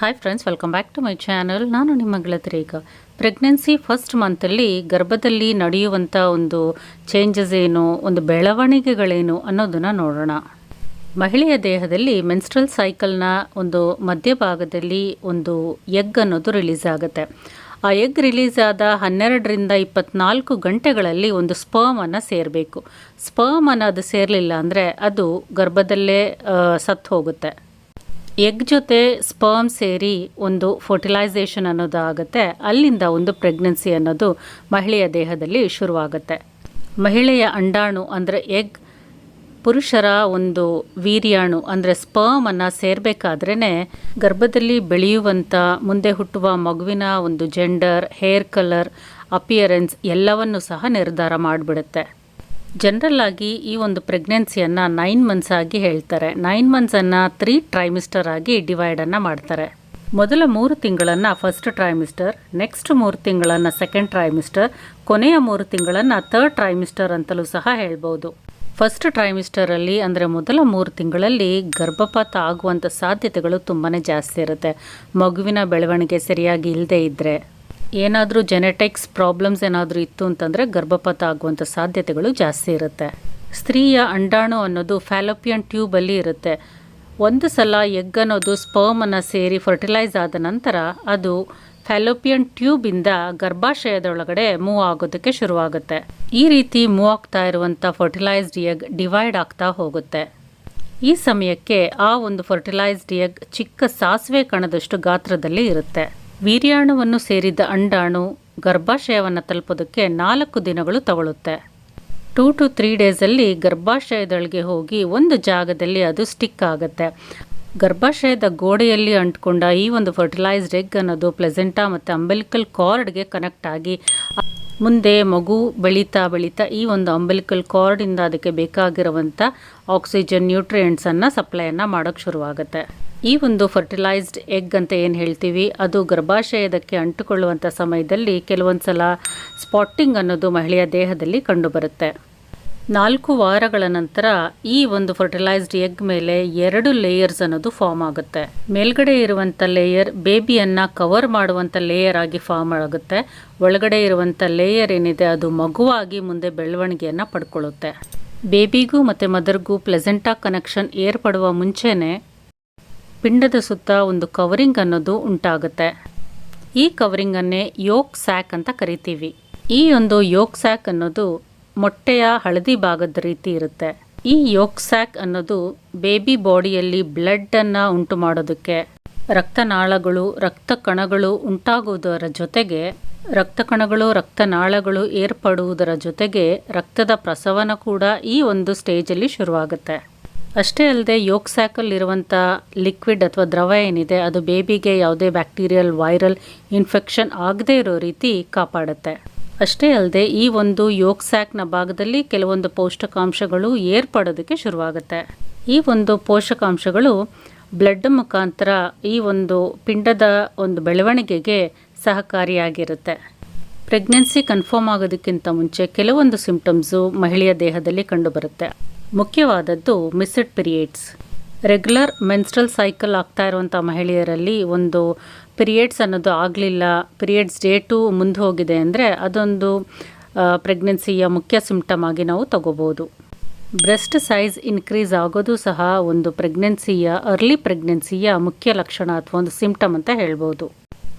Hi friends welcome back to my channel ನಾನು ನಿಮ್ಮ ಗೆಳತಿ ಈಗ. ಪ್ರೆಗ್ನೆನ್ಸಿ ಫಸ್ಟ್ ಮಂತಲ್ಲಿ ಗರ್ಭದಲ್ಲಿ ನಡೆಯುವಂಥ ಒಂದು ಚೇಂಜಸ್ ಏನು, ಒಂದು ಬೆಳವಣಿಗೆಗಳೇನು ಅನ್ನೋದನ್ನು ನೋಡೋಣ. ಮಹಿಳೆಯ ದೇಹದಲ್ಲಿ ಮೆನ್ಸ್ಟ್ರಲ್ ಸೈಕಲ್ನ ಒಂದು ಮಧ್ಯಭಾಗದಲ್ಲಿ ಒಂದು ಎಗ್ ಅನ್ನೋದು ರಿಲೀಸ್ ಆಗುತ್ತೆ. ಆ ಎಗ್ ರಿಲೀಸ್ ಆದ ಹನ್ನೆರಡರಿಂದ ಇಪ್ಪತ್ನಾಲ್ಕು ಗಂಟೆಗಳಲ್ಲಿ ಒಂದು ಸ್ಪರ್ಮನ್ನು ಸೇರಬೇಕು. ಸ್ಪರ್ಮನ್ನು ಅದು ಸೇರಲಿಲ್ಲ ಅಂದರೆ ಅದು ಗರ್ಭದಲ್ಲೇ ಸತ್ತು ಹೋಗುತ್ತೆ. ಎಗ್ ಜೊತೆ ಸ್ಪರ್ಮ್ ಸೇರಿ ಒಂದು ಫರ್ಟಿಲೈಸೇಷನ್ ಅನ್ನೋದು ಆಗುತ್ತೆ ಅಲ್ಲಿಂದ ಒಂದು ಪ್ರೆಗ್ನೆನ್ಸಿ ಅನ್ನೋದು ಮಹಿಳೆಯ ದೇಹದಲ್ಲಿ ಶುರುವಾಗುತ್ತೆ. ಮಹಿಳೆಯ ಅಂಡಾಣು ಅಂದರೆ ಎಗ್, ಪುರುಷರ ಒಂದು ವೀರ್ಯಾಣು ಅಂದರೆ ಸ್ಪರ್ಮನ್ನು ಸೇರಬೇಕಾದ್ರೇ ಗರ್ಭದಲ್ಲಿ ಬೆಳೆಯುವಂಥ ಮುಂದೆ ಹುಟ್ಟುವ ಮಗುವಿನ ಒಂದು ಜೆಂಡರ್, ಹೇರ್ ಕಲರ್, ಅಪಿಯರೆನ್ಸ್ ಎಲ್ಲವನ್ನು ಸಹ ನಿರ್ಧಾರ ಮಾಡಿಬಿಡುತ್ತೆ. ಜನರಲ್ ಆಗಿ ಈ ಒಂದು ಪ್ರೆಗ್ನೆನ್ಸಿಯನ್ನು ನೈನ್ ಮಂತ್ಸ್ ಆಗಿ ಹೇಳ್ತಾರೆ. ನೈನ್ ಮಂತ್ಸನ್ನು ತ್ರೀ ಟ್ರೈಮಿಸ್ಟರ್ ಆಗಿ ಡಿವೈಡನ್ನು ಮಾಡ್ತಾರೆ. ಮೊದಲ ಮೂರು ತಿಂಗಳನ್ನು ಫಸ್ಟ್ ಟ್ರೈಮಿಸ್ಟರ್ ನೆಕ್ಸ್ಟ್ ಮೂರು ತಿಂಗಳನ್ನು ಸೆಕೆಂಡ್ ಟ್ರೈಮಿಸ್ಟರ್ ಕೊನೆಯ ಮೂರು ತಿಂಗಳನ್ನು ಥರ್ಡ್ ಟ್ರೈಮಿಸ್ಟರ್ ಅಂತಲೂ ಸಹ ಹೇಳ್ಬೋದು. ಫಸ್ಟ್ ಟ್ರೈಮಿಸ್ಟರಲ್ಲಿ ಅಂದರೆ ಮೊದಲ ಮೂರು ತಿಂಗಳಲ್ಲಿ ಗರ್ಭಪಾತ ಆಗುವಂಥ ಸಾಧ್ಯತೆಗಳು ತುಂಬಾ ಜಾಸ್ತಿ ಇರುತ್ತೆ. ಮಗುವಿನ ಬೆಳವಣಿಗೆ ಸರಿಯಾಗಿ ಇಲ್ಲದೇ ಇದ್ದರೆ ಏನಾದರೂ ಜೆನೆಟಿಕ್ಸ್ ಪ್ರಾಬ್ಲಮ್ಸ್ ಏನಾದರೂ ಇತ್ತು ಅಂತಂದರೆ ಗರ್ಭಪಾತ ಆಗುವಂಥ ಸಾಧ್ಯತೆಗಳು ಜಾಸ್ತಿ ಇರುತ್ತೆ. ಸ್ತ್ರೀಯ ಅಂಡಾಣು ಅನ್ನೋದು ಫ್ಯಾಲೋಪಿಯನ್ ಟ್ಯೂಬಲ್ಲಿ ಇರುತ್ತೆ. ಒಂದು ಸಲ ಎಗ್ ಅನ್ನೋದು ಸ್ಪರ್ಮನ್ನು ಸೇರಿ ಫರ್ಟಿಲೈಸ್ ಆದ ನಂತರ ಅದು ಫ್ಯಾಲೋಪಿಯನ್ ಟ್ಯೂಬಿಂದ ಗರ್ಭಾಶಯದೊಳಗಡೆ ಮೂವ್ ಆಗೋದಕ್ಕೆ ಶುರುವಾಗುತ್ತೆ. ಈ ರೀತಿ ಮೂವ್ ಆಗ್ತಾ ಇರುವಂಥ ಫರ್ಟಿಲೈಸ್ಡ್ ಎಗ್ ಡಿವೈಡ್ ಆಗ್ತಾ ಹೋಗುತ್ತೆ. ಈ ಸಮಯಕ್ಕೆ ಆ ಒಂದು ಫರ್ಟಿಲೈಸ್ಡ್ ಎಗ್ ಚಿಕ್ಕ ಸಾಸಿವೆ ಕಣದಷ್ಟು ಗಾತ್ರದಲ್ಲಿ ಇರುತ್ತೆ. ವೀರ್ಯಾಣುವನ್ನು ಸೇರಿದ ಅಂಡಾಣು ಗರ್ಭಾಶಯವನ್ನು ತಲುಪೋದಕ್ಕೆ ನಾಲ್ಕು ದಿನಗಳು ತಗೊಳ್ಳುತ್ತೆ ಟೂ ಟು ತ್ರೀ ಡೇಸಲ್ಲಿ ಗರ್ಭಾಶಯದೊಳಗೆ ಹೋಗಿ ಒಂದು ಜಾಗದಲ್ಲಿ ಅದು ಸ್ಟಿಕ್ ಆಗುತ್ತೆ. ಗರ್ಭಾಶಯದ ಗೋಡೆಯಲ್ಲಿ ಅಂಟ್ಕೊಂಡ ಈ ಒಂದು ಫರ್ಟಿಲೈಸ್ಡ್ ಎಗ್ ಅನ್ನೋದು ಪ್ಲೆಸೆಂಟಾ ಮತ್ತು ಅಂಬೆಲಿಕಲ್ ಕಾರ್ಡ್ಗೆ ಕನೆಕ್ಟ್ ಆಗಿ ಮುಂದೆ ಮಗು ಬೆಳೀತಾ ಬೆಳೀತಾ ಈ ಒಂದು ಅಂಬಲಿಕಲ್ ಕಾರ್ಡಿಂದ ಅದಕ್ಕೆ ಬೇಕಾಗಿರುವಂಥ ಆಕ್ಸಿಜನ್ ನ್ಯೂಟ್ರಿಯೆಂಟ್ಸನ್ನು ಸಪ್ಲೈಯನ್ನು ಮಾಡೋಕ್ಕೆ ಶುರುವಾಗುತ್ತೆ. ಈ ಒಂದು ಫರ್ಟಿಲೈಸ್ಡ್ ಎಗ್ ಅಂತ ಏನು ಹೇಳ್ತೀವಿ, ಅದು ಗರ್ಭಾಶಯದಕ್ಕೆ ಅಂಟುಕೊಳ್ಳುವಂಥ ಸಮಯದಲ್ಲಿ ಕೆಲವೊಂದು ಸಲ ಸ್ಪಾಟಿಂಗ್ ಅನ್ನೋದು ಮಹಿಳೆಯ ದೇಹದಲ್ಲಿ ಕಂಡುಬರುತ್ತೆ. ನಾಲ್ಕು ವಾರಗಳ ನಂತರ ಈ ಒಂದು ಫರ್ಟಿಲೈಸ್ಡ್ ಎಗ್ ಮೇಲೆ ಎರಡು ಲೇಯರ್ಸ್ ಅನ್ನೋದು ಫಾರ್ಮ್ ಆಗುತ್ತೆ. ಮೇಲ್ಗಡೆ ಇರುವಂಥ ಲೇಯರ್ ಬೇಬಿಯನ್ನು ಕವರ್ ಮಾಡುವಂಥ ಲೇಯರ್ ಆಗಿ ಫಾರ್ಮ್ ಆಗುತ್ತೆ. ಒಳಗಡೆ ಇರುವಂಥ ಲೇಯರ್ ಏನಿದೆ, ಅದು ಮಗುವಾಗಿ ಮುಂದೆ ಬೆಳವಣಿಗೆಯನ್ನು ಪಡ್ಕೊಳ್ಳುತ್ತೆ. ಬೇಬಿಗೂ ಮತ್ತು ಮದರ್ಗೂ ಪ್ಲೆಸೆಂಟಾ ಕನೆಕ್ಷನ್ ಏರ್ಪಡುವ ಮುಂಚೆನೇ ಪಿಂಡದ ಸುತ್ತ ಒಂದು ಕವರಿಂಗ್ ಅನ್ನೋದು ಉಂಟಾಗುತ್ತೆ. ಈ ಕವರಿಂಗನ್ನೇ ಯೋಕ್ ಸ್ಯಾಕ್ ಅಂತ ಕರಿತೀವಿ. ಈ ಒಂದು ಯೋಕ್ ಸ್ಯಾಕ್ ಅನ್ನೋದು ಮೊಟ್ಟೆಯ ಹಳದಿ ಭಾಗದ ರೀತಿ ಇರುತ್ತೆ. ಈ ಯೋಕ್ ಸ್ಯಾಕ್ ಅನ್ನೋದು ಬೇಬಿ ಬಾಡಿಯಲ್ಲಿ ಬ್ಲಡ್ಡನ್ನು ಉಂಟು ಮಾಡೋದಕ್ಕೆ ರಕ್ತನಾಳಗಳು, ರಕ್ತ ಕಣಗಳು ಉಂಟಾಗುವುದರ ಜೊತೆಗೆ ರಕ್ತ ಕಣಗಳು ರಕ್ತನಾಳಗಳು ಏರ್ಪಡುವುದರ ಜೊತೆಗೆ ರಕ್ತದ ಪ್ರಸವನ ಕೂಡ ಈ ಒಂದು ಸ್ಟೇಜಲ್ಲಿ ಶುರುವಾಗುತ್ತೆ. ಅಷ್ಟೇ ಅಲ್ಲದೆ ಯೋಕ್ ಸ್ಯಾಕಲ್ಲಿ ಇರುವಂಥ ಲಿಕ್ವಿಡ್ ಅಥವಾ ದ್ರವ ಏನಿದೆ, ಅದು ಬೇಬಿಗೆ ಯಾವುದೇ ಬ್ಯಾಕ್ಟೀರಿಯಲ್ ವೈರಲ್ ಇನ್ಫೆಕ್ಷನ್ ಆಗದೇ ಇರೋ ರೀತಿ ಕಾಪಾಡುತ್ತೆ. ಅಷ್ಟೇ ಅಲ್ಲದೆ ಈ ಒಂದು ಯೋಕ್ ಸ್ಯಾಕ್ನ ಭಾಗದಲ್ಲಿ ಕೆಲವೊಂದು ಪೌಷ್ಟಿಕಾಂಶಗಳು ಏರ್ಪಡೋದಕ್ಕೆ ಶುರುವಾಗುತ್ತೆ. ಈ ಒಂದು ಪೋಷಕಾಂಶಗಳು ಬ್ಲಡ್ ಮುಖಾಂತರ ಈ ಒಂದು ಪಿಂಡದ ಒಂದು ಬೆಳವಣಿಗೆಗೆ ಸಹಕಾರಿಯಾಗಿರುತ್ತೆ. ಪ್ರೆಗ್ನೆನ್ಸಿ ಕನ್ಫರ್ಮ್ ಆಗೋದಕ್ಕಿಂತ ಮುಂಚೆ ಕೆಲವೊಂದು ಸಿಂಪ್ಟಮ್ಸು ಮಹಿಳೆಯ ದೇಹದಲ್ಲಿ ಕಂಡುಬರುತ್ತೆ. ಮುಖ್ಯವಾದದ್ದು missed periods. Regular menstrual cycle ಆಗ್ತಾ ಇರುವಂಥ ಮಹಿಳೆಯರಲ್ಲಿ ಒಂದು ಪಿರಿಯಡ್ಸ್ ಅನ್ನೋದು ಆಗಲಿಲ್ಲ. ಪಿರಿಯಡ್ಸ್ ಡೇಟು ಮುಂದೆ ಹೋಗಿದೆ ಅಂದರೆ ಅದೊಂದು ಪ್ರೆಗ್ನೆನ್ಸಿಯ ಮುಖ್ಯ ಸಿಂಪ್ಟಮ್ ಆಗಿ ನಾವು ತಗೋಬೋದು. ಬ್ರೆಸ್ಟ್ ಸೈಜ್ ಇನ್ಕ್ರೀಸ್ ಆಗೋದು ಸಹ ಒಂದು ಪ್ರೆಗ್ನೆನ್ಸಿಯ ಅರ್ಲಿ ಪ್ರೆಗ್ನೆನ್ಸಿಯ ಮುಖ್ಯ ಲಕ್ಷಣ ಅಥವಾ ಒಂದು ಸಿಂಪ್ಟಮ್ ಅಂತ ಹೇಳ್ಬೋದು.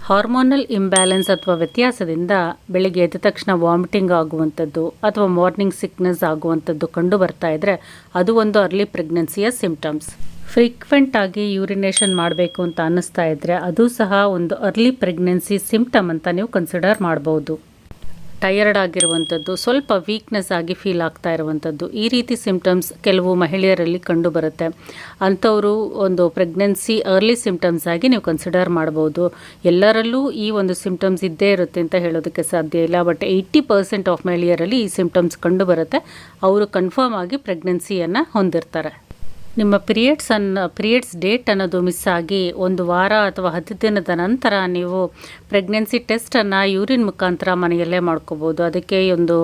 ಹಾರ್ಮೋನಲ್ ಇಂಬ್ಯಾಲೆನ್ಸ್ ಅಥವಾ ವ್ಯತ್ಯಾಸದಿಂದ ಬೆಳಿಗ್ಗೆ ಎದ್ದ ತಕ್ಷಣ ವಾಮಿಟಿಂಗ್ ಆಗುವಂಥದ್ದು ಅಥವಾ ಮಾರ್ನಿಂಗ್ ಸಿಕ್ನೆಸ್ ಆಗುವಂಥದ್ದು ಕಂಡು ಬರ್ತಾ ಇದ್ದರೆ ಅದು ಒಂದು ಅರ್ಲಿ ಪ್ರೆಗ್ನೆನ್ಸಿಯ ಸಿಂಪ್ಟಮ್ಸ್ ಫ್ರೀಕ್ವೆಂಟ್ ಆಗಿ ಯೂರಿನೇಷನ್ ಮಾಡಬೇಕು ಅಂತ ಅನ್ನಿಸ್ತಾ ಇದ್ರೆ ಅದು ಸಹ ಒಂದು ಅರ್ಲಿ ಪ್ರೆಗ್ನೆನ್ಸಿ ಸಿಂಪ್ಟಮ್ ಅಂತ ನೀವು ಕನ್ಸಿಡರ್ ಮಾಡ್ಬೋದು. ಟಯರ್ಡ್ ಆಗಿರುವಂಥದ್ದು, ಸ್ವಲ್ಪ ವೀಕ್ನೆಸ್ ಆಗಿ ಫೀಲ್ ಆಗ್ತಾ ಇರುವಂಥದ್ದು, ಈ ರೀತಿ ಸಿಂಪ್ಟಮ್ಸ್ ಕೆಲವು ಮಹಿಳೆಯರಲ್ಲಿ ಕಂಡು ಬರುತ್ತೆ. ಅಂಥವರು ಒಂದು ಪ್ರೆಗ್ನೆನ್ಸಿ ಅರ್ಲಿ ಸಿಂಪ್ಟಮ್ಸ್ ಆಗಿ ನೀವು ಕನ್ಸಿಡರ್ ಮಾಡ್ಬೋದು. ಎಲ್ಲರಲ್ಲೂ ಈ ಒಂದು ಸಿಂಪ್ಟಮ್ಸ್ ಇದ್ದೇ ಇರುತ್ತೆ ಅಂತ ಹೇಳೋದಕ್ಕೆ ಸಾಧ್ಯ ಇಲ್ಲ ಬಟ್ ಏಯ್ಟಿ ಪರ್ಸೆಂಟ್ ಆಫ್ ಮಹಿಳೆಯರಲ್ಲಿ ಈ ಸಿಂಪ್ಟಮ್ಸ್ ಕಂಡು ಬರುತ್ತೆ. ಅವರು ಕನ್ಫರ್ಮ್ ಆಗಿ ಪ್ರೆಗ್ನೆನ್ಸಿಯನ್ನು ಹೊಂದಿರ್ತಾರೆ. ನಿಮ್ಮ ಪೀರಿಯಡ್ಸ್ ಅನ್ನು ಪೀರಿಯಡ್ಸ್ ಡೇಟ್ ಅನ್ನೋದು ಮಿಸ್ ಆಗಿ ಒಂದು ವಾರ ಅಥವಾ ಹತ್ತು ದಿನದ ನಂತರ ನೀವು ಪ್ರೆಗ್ನೆನ್ಸಿ ಟೆಸ್ಟನ್ನು ಯೂರಿನ್ ಮುಖಾಂತರ ಮನೆಯಲ್ಲೇ ಮಾಡ್ಕೋಬೋದು. ಅದಕ್ಕೆ ಒಂದು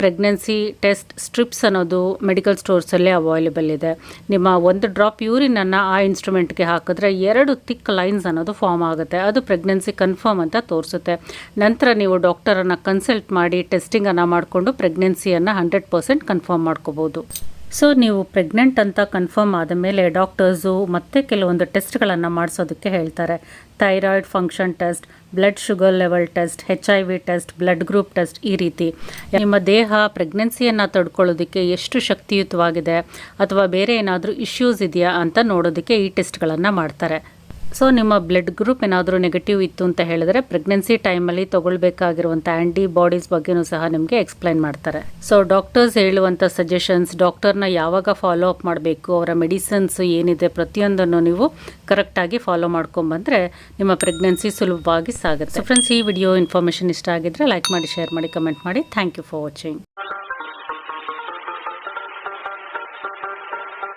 ಪ್ರೆಗ್ನೆನ್ಸಿ ಟೆಸ್ಟ್ ಸ್ಟ್ರಿಪ್ಸ್ ಅನ್ನೋದು ಮೆಡಿಕಲ್ ಸ್ಟೋರ್ಸಲ್ಲೇ ಅವೈಲೇಬಲ್ ಇದೆ. ನಿಮ್ಮ ಒಂದು ಡ್ರಾಪ್ ಯೂರಿನನ್ನು ಆ ಇನ್ಸ್ಟ್ರೂಮೆಂಟ್ಗೆ ಹಾಕಿದ್ರೆ ಎರಡು ತಿಕ್ ಲೈನ್ಸ್ ಅನ್ನೋದು ಫಾರ್ಮ್ ಆಗುತ್ತೆ. ಅದು ಪ್ರೆಗ್ನೆನ್ಸಿ ಕನ್ಫರ್ಮ್ ಅಂತ ತೋರಿಸುತ್ತೆ. ನಂತರ ನೀವು ಡಾಕ್ಟರನ್ನು ಕನ್ಸಲ್ಟ್ ಮಾಡಿ ಟೆಸ್ಟಿಂಗನ್ನು ಮಾಡಿಕೊಂಡು ಪ್ರೆಗ್ನೆನ್ಸಿಯನ್ನು ಹಂಡ್ರೆಡ್ ಪರ್ಸೆಂಟ್ ಕನ್ಫರ್ಮ್ ಮಾಡ್ಕೋಬೋದು. ಸೊ ನೀವು ಪ್ರೆಗ್ನೆಂಟ್ ಅಂತ ಕನ್ಫರ್ಮ್ ಆದ ಮೇಲೆ ಡಾಕ್ಟರ್ಸು ಮತ್ತೆ ಕೆಲವೊಂದು ಟೆಸ್ಟ್ಗಳನ್ನು ಮಾಡಿಸೋದಕ್ಕೆ ಹೇಳ್ತಾರೆ. Thyroid function test blood sugar level test H I V test blood group test ಈ ರೀತಿ. ನಿಮ್ಮ ದೇಹ ಪ್ರೆಗ್ನೆನ್ಸಿಯನ್ನು ತಡ್ಕೊಳ್ಳೋದಕ್ಕೆ ಎಷ್ಟು ಶಕ್ತಿಯುತವಾಗಿದೆ ಅಥವಾ ಬೇರೆ ಏನಾದರೂ ಇಶ್ಯೂಸ್ ಇದೆಯಾ ಅಂತ ನೋಡೋದಕ್ಕೆ ಈ ಟೆಸ್ಟ್ಗಳನ್ನು ಮಾಡ್ತಾರೆ. ಸೊ ನಿಮ್ಮ ಬ್ಲಡ್ ಗ್ರೂಪ್ ಏನಾದರೂ ನೆಗೆಟಿವ್ ಇತ್ತು ಅಂತ ಹೇಳಿದ್ರೆ ಪ್ರೆಗ್ನೆನ್ಸಿ ಟೈಮಲ್ಲಿ ತಗೊಳ್ಬೇಕಾಗಿರುವಂಥ ಆ್ಯಂಟಿಬಾಡೀಸ್ ಬಗ್ಗೆನೂ ಸಹ ನಿಮಗೆ ಎಕ್ಸ್ಪ್ಲೈನ್ ಮಾಡ್ತಾರೆ. ಸೊ ಡಾಕ್ಟರ್ಸ್ ಹೇಳುವಂಥ ಸಜೆಷನ್ಸ್ ಡಾಕ್ಟರ್ನ ಯಾವಾಗ ಫಾಲೋ ಅಪ್ ಮಾಡಬೇಕು, ಅವರ ಮೆಡಿಸಿನ್ಸ್ ಏನಿದೆ ಪ್ರತಿಯೊಂದನ್ನು ನೀವು ಕರೆಕ್ಟಾಗಿ ಫಾಲೋ ಮಾಡ್ಕೊಂಬಂದರೆ ನಿಮ್ಮ ಪ್ರೆಗ್ನೆನ್ಸಿ ಸುಲಭವಾಗಿ ಸಾಗುತ್ತೆ. ಫ್ರೆಂಡ್ಸ್ ಈ ವಿಡಿಯೋ ಇನ್ಫಾರ್ಮೇಷನ್ ಇಷ್ಟ ಆಗಿದ್ರೆ ಲೈಕ್ ಮಾಡಿ ಶೇರ್ ಮಾಡಿ ಕಮೆಂಟ್ ಮಾಡಿ. Thank you for watching